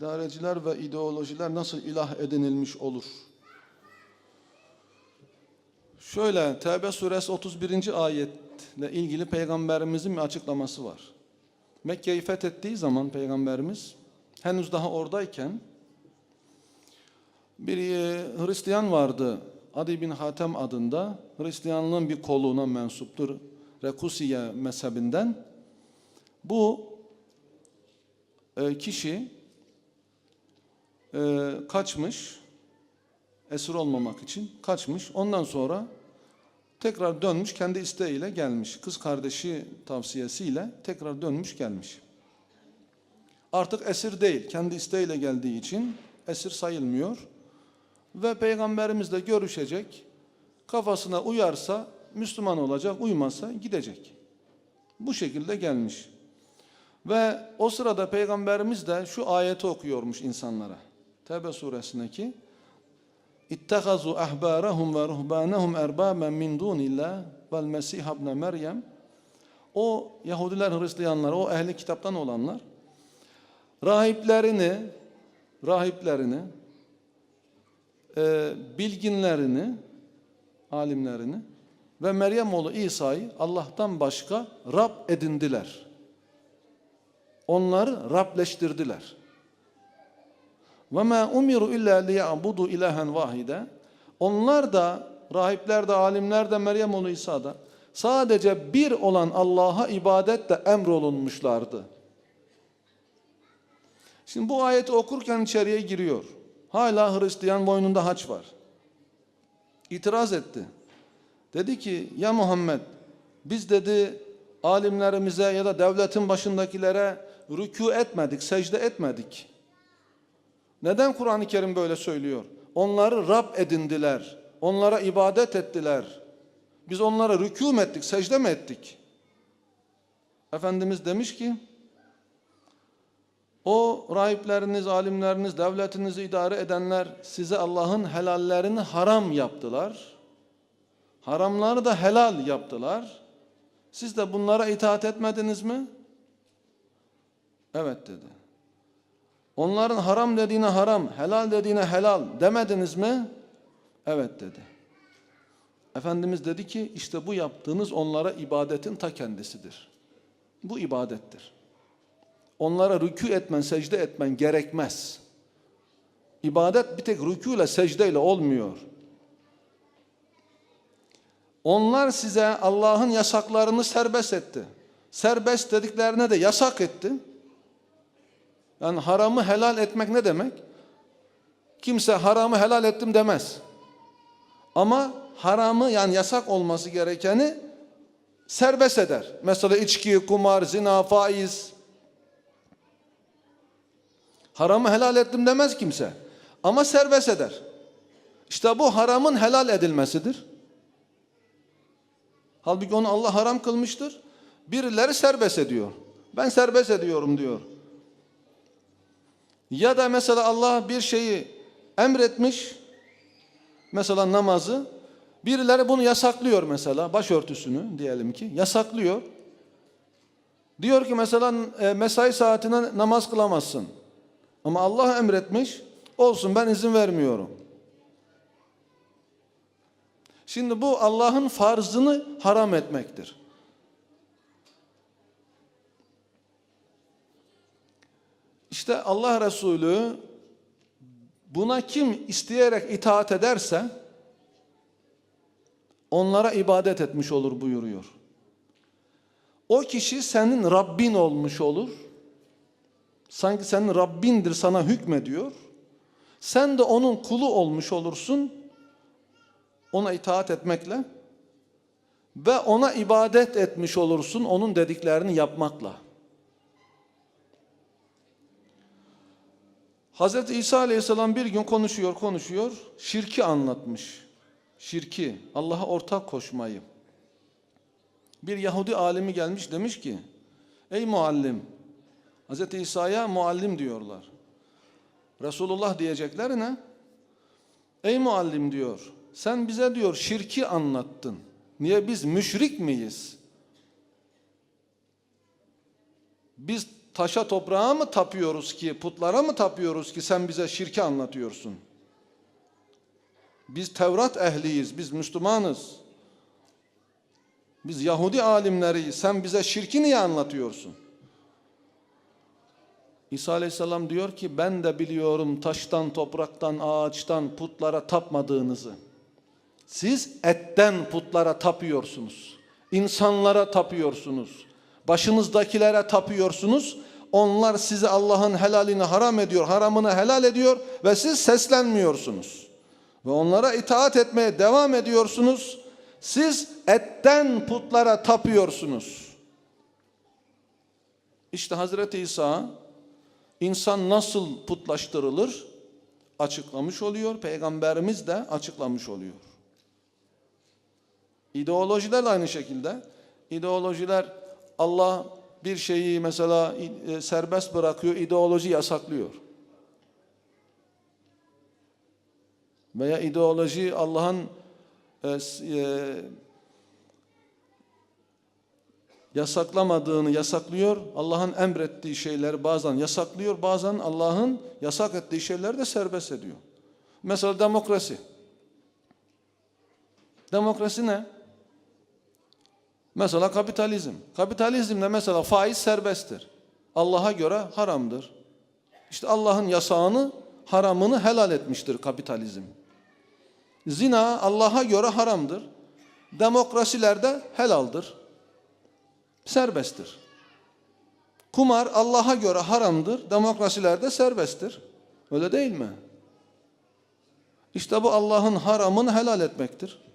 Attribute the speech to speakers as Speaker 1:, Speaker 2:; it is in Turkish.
Speaker 1: İdareciler ve ideolojiler nasıl ilah edinilmiş olur? Şöyle Tevbe suresi 31. ayetle ilgili peygamberimizin bir açıklaması var. Mekke'yi fethettiği zaman peygamberimiz henüz daha oradayken bir e, Hristiyan vardı. Adi bin Hatem adında Hristiyanlığın bir koluna mensuptur. Rekusiye mezhebinden. Bu e, kişi e, kaçmış, esir olmamak için kaçmış. Ondan sonra tekrar dönmüş, kendi isteğiyle gelmiş. Kız kardeşi tavsiyesiyle tekrar dönmüş gelmiş. Artık esir değil, kendi isteğiyle geldiği için esir sayılmıyor. Ve peygamberimizle görüşecek, kafasına uyarsa Müslüman olacak, uymazsa gidecek. Bu şekilde gelmiş. Ve o sırada peygamberimiz de şu ayeti okuyormuş insanlara. Tevbe suresindeki İttehazu ahbarahum ve ruhbanahum erbaben min dunillah vel mesih ibn Meryem o Yahudiler, Hristiyanlar, o ehli kitaptan olanlar rahiplerini rahiplerini e, bilginlerini alimlerini ve Meryem oğlu İsa'yı Allah'tan başka Rab edindiler. Onları Rableştirdiler. Ve ma umiru illa liya'budu ilahen vahide. Onlar da rahipler de alimler de Meryem oğlu İsa da sadece bir olan Allah'a ibadetle emrolunmuşlardı. Şimdi bu ayeti okurken içeriye giriyor. Hala Hristiyan boynunda haç var. İtiraz etti. Dedi ki ya Muhammed biz dedi alimlerimize ya da devletin başındakilere rükû etmedik, secde etmedik. Neden Kur'an-ı Kerim böyle söylüyor? Onları Rab edindiler. Onlara ibadet ettiler. Biz onlara rükû ettik, secde mi ettik? Efendimiz demiş ki o rahipleriniz, alimleriniz, devletinizi idare edenler size Allah'ın helallerini haram yaptılar. Haramları da helal yaptılar. Siz de bunlara itaat etmediniz mi? Evet dedi. Onların haram dediğine haram, helal dediğine helal demediniz mi? Evet dedi. Efendimiz dedi ki işte bu yaptığınız onlara ibadetin ta kendisidir. Bu ibadettir. Onlara rükû etmen, secde etmen gerekmez. İbadet bir tek rükû ile secde ile olmuyor. Onlar size Allah'ın yasaklarını serbest etti. Serbest dediklerine de yasak etti. Yani haramı helal etmek ne demek? Kimse haramı helal ettim demez. Ama haramı yani yasak olması gerekeni serbest eder. Mesela içki, kumar, zina, faiz. Haramı helal ettim demez kimse. Ama serbest eder. İşte bu haramın helal edilmesidir. Halbuki onu Allah haram kılmıştır. Birileri serbest ediyor. Ben serbest ediyorum diyor. Ya da mesela Allah bir şeyi emretmiş, mesela namazı, birileri bunu yasaklıyor mesela, başörtüsünü diyelim ki, yasaklıyor. Diyor ki mesela e, mesai saatine namaz kılamazsın. Ama Allah emretmiş, olsun ben izin vermiyorum. Şimdi bu Allah'ın farzını haram etmektir. İşte Allah Resulü buna kim isteyerek itaat ederse onlara ibadet etmiş olur buyuruyor. O kişi senin Rabbin olmuş olur. Sanki senin Rabbindir sana hükmediyor. Sen de onun kulu olmuş olursun. Ona itaat etmekle ve ona ibadet etmiş olursun onun dediklerini yapmakla. Hz. İsa Aleyhisselam bir gün konuşuyor konuşuyor şirki anlatmış. Şirki, Allah'a ortak koşmayı. Bir Yahudi alimi gelmiş demiş ki ey muallim Hz. İsa'ya muallim diyorlar. Resulullah diyeceklerine ey muallim diyor sen bize diyor şirki anlattın. Niye biz müşrik miyiz? Biz taşa toprağa mı tapıyoruz ki, putlara mı tapıyoruz ki sen bize şirki anlatıyorsun? Biz Tevrat ehliyiz, biz Müslümanız. Biz Yahudi alimleriyiz. Sen bize şirki niye anlatıyorsun? İsa Aleyhisselam diyor ki ben de biliyorum taştan, topraktan, ağaçtan putlara tapmadığınızı. Siz etten putlara tapıyorsunuz. İnsanlara tapıyorsunuz. Başınızdakilere tapıyorsunuz. Onlar size Allah'ın helalini haram ediyor, haramını helal ediyor ve siz seslenmiyorsunuz. Ve onlara itaat etmeye devam ediyorsunuz. Siz etten putlara tapıyorsunuz. İşte Hazreti İsa insan nasıl putlaştırılır açıklamış oluyor. Peygamberimiz de açıklamış oluyor. İdeolojiler de aynı şekilde. İdeolojiler Allah bir şeyi mesela e, serbest bırakıyor, ideoloji yasaklıyor. Veya ideoloji Allah'ın e, e, yasaklamadığını yasaklıyor. Allah'ın emrettiği şeyleri bazen yasaklıyor, bazen Allah'ın yasak ettiği şeyleri de serbest ediyor. Mesela demokrasi. Demokrasi ne? Mesela kapitalizm. Kapitalizmde mesela faiz serbesttir. Allah'a göre haramdır. İşte Allah'ın yasağını, haramını helal etmiştir kapitalizm. Zina Allah'a göre haramdır. Demokrasilerde helaldir. Serbesttir. Kumar Allah'a göre haramdır. Demokrasilerde serbesttir. Öyle değil mi? İşte bu Allah'ın haramını helal etmektir.